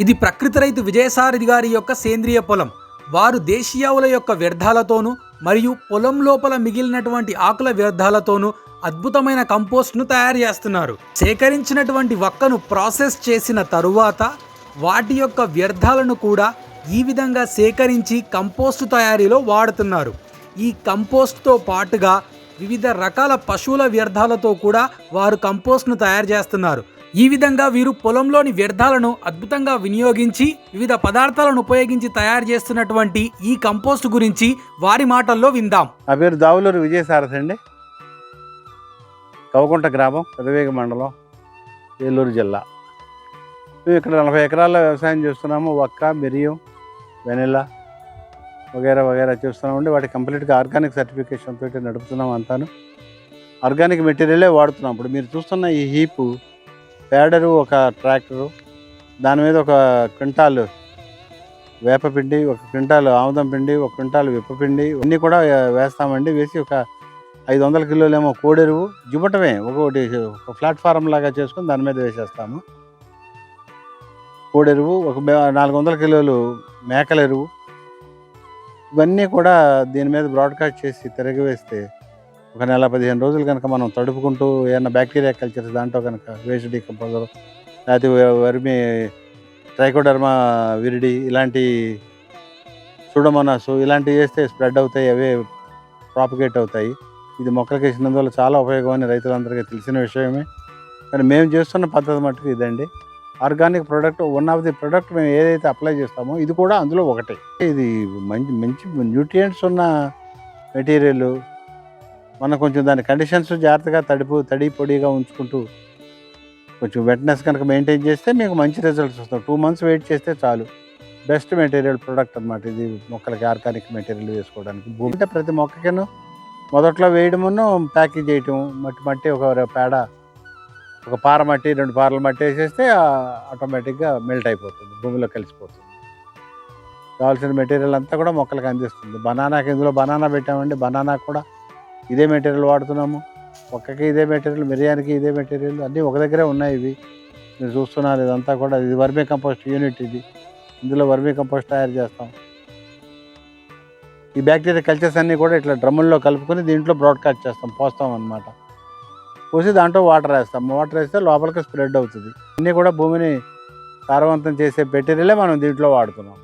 ఇది ప్రకృతి రైతు విజయసారథి గారి యొక్క సేంద్రియ పొలం. వారు దేశీయావుల యొక్క వ్యర్థాలతోనూ మరియు పొలం లోపల మిగిలినటువంటి ఆకుల వ్యర్థాలతోనూ అద్భుతమైన కంపోస్ట్ను తయారు చేస్తున్నారు. సేకరించినటువంటి వక్కను ప్రాసెస్ చేసిన తరువాత వాటి యొక్క వ్యర్థాలను కూడా ఈ విధంగా సేకరించి కంపోస్ట్ తయారీలో వాడుతున్నారు. ఈ కంపోస్ట్తో పాటుగా వివిధ రకాల పశువుల వ్యర్థాలతో కూడా వారు కంపోస్ట్ను తయారు చేస్తున్నారు. ఈ విధంగా వీరు పొలంలోని వ్యర్థాలను అద్భుతంగా వినియోగించి వివిధ పదార్థాలను ఉపయోగించి తయారు చేస్తున్నటువంటి ఈ కంపోస్ట్ గురించి వారి మాటల్లో విందాం. నా పేరు దావులూరు విజయసారథి అండి. కవకుంట గ్రామం పెదవేగ మండలం ఏలూరు జిల్లా. మేము ఇక్కడ నలభై ఎకరాల వ్యవసాయం చేస్తున్నాము. వక్క మిరియం వెనిలా వగేరా వగేరా చేస్తున్నామండి. వాటి కంప్లీట్గా ఆర్గానిక్ సర్టిఫికేషన్ తోటి నడుపుతున్నాం అంతాను. ఆర్గానిక్ మెటీరియలే వాడుతున్నాం. ఇప్పుడు మీరు చూస్తున్న ఈ హీపు ప్యాడరు ఒక ట్రాక్టరు దాని మీద ఒక క్వింటాల్ వేపపిండి ఒక క్వింటాల్ ఆముదం పిండి ఒక క్వింటాల్ విప్పపిండి ఇవన్నీ కూడా వేస్తామండి. వేసి ఒక ఐదు వందల కిలోలేమో కోడెరువు జుబటమే ఒకటి ఒక ప్లాట్ఫారం లాగా చేసుకొని దాని మీద వేసేస్తాము. కోడెరువు ఒక నాలుగు వందల కిలోలు మేకల ఎరువు ఇవన్నీ కూడా దీని మీద బ్రాడ్కాస్ట్ చేసి తిరగవేస్తే ఒక నెల పదిహేను రోజులు కనుక మనం తడుపుకుంటూ ఏమైనా బ్యాక్టీరియా కల్చర్స్ దాంట్లో కనుక వేస్ట్ డీకంపోజర్ లేకపోతే వరిమి ట్రైకోడర్మా విరిడి ఇలాంటి సుడమోనాసు ఇలాంటివి చేస్తే స్ప్రెడ్ అవుతాయి అవే ప్రాపగేట్ అవుతాయి. ఇది మొక్కలకి వేసినందువల్ల చాలా ఉపయోగం అని రైతులందరికీ తెలిసిన విషయమే. కానీ మేము చేస్తున్న పద్ధతి మట్టుకు ఇదండి. Organic product one of the product మేము ఏదైతే అప్లై చేస్తామో ఇది కూడా అందులో ఒకటే. ఇది మంచి మంచి న్యూట్రియంట్స్ ఉన్న మెటీరియల్ మనం కొంచెం దాని కండిషన్స్ జాగ్రత్తగా తడిపు తడి పొడిగా ఉంచుకుంటూ కొంచెం వెట్నెస్ కనుక మెయింటైన్ చేస్తే మీకు మంచి రిజల్ట్స్ వస్తాయి. టూ మంత్స్ వెయిట్ చేస్తే చాలు. బెస్ట్ మెటీరియల్ ప్రోడక్ట్ అన్నమాట ఇది. మొక్కలకి ఆర్గానిక్ మెటీరియల్ వేసుకోవడానికి. భూమి అంటే ప్రతి మొక్కకిను మొదట్లో వేయడమును ప్యాకేజ్ చేయటం మట్టి మట్టి ఒక పేడ ఒక పార మట్టి రెండు పారల మట్టి వేసేస్తే ఆటోమేటిక్గా మెల్ట్ అయిపోతుంది. భూమిలో కలిసిపోతుంది. కావాల్సిన మెటీరియల్ అంతా కూడా మొక్కలకు అందిస్తుంది. బనానాకి ఇందులో బనానా పెట్టామండి. బనానా కూడా ఇదే మెటీరియల్ వాడుతున్నాము ఒక్కకి ఇదే మెటీరియల్ మిరియానికి ఇదే మెటీరియల్ అన్నీ ఒక దగ్గరే ఉన్నాయి ఇవి. మీరు చూస్తున్నారు ఇదంతా కూడా ఇది వర్మీ కంపోస్ట్ యూనిట్ ఇది. ఇందులో వర్మీ కంపోస్ట్ తయారు చేస్తాం. ఈ బ్యాక్టీరియా కల్చర్స్ అన్నీ కూడా ఇట్లా డ్రమ్ముల్లో కలుపుకొని దీంట్లో బ్రాడ్కాస్ట్ చేస్తాం పోస్తాం అన్నమాట. పోసి దాంట్లో వాటర్ వేస్తాం. వాటర్ వేస్తే లోపలికి స్ప్రెడ్ అవుతుంది. అన్నీ కూడా భూమిని సారవంతం చేసే మెటీరియలే మనం దీంట్లో వాడుతున్నాం.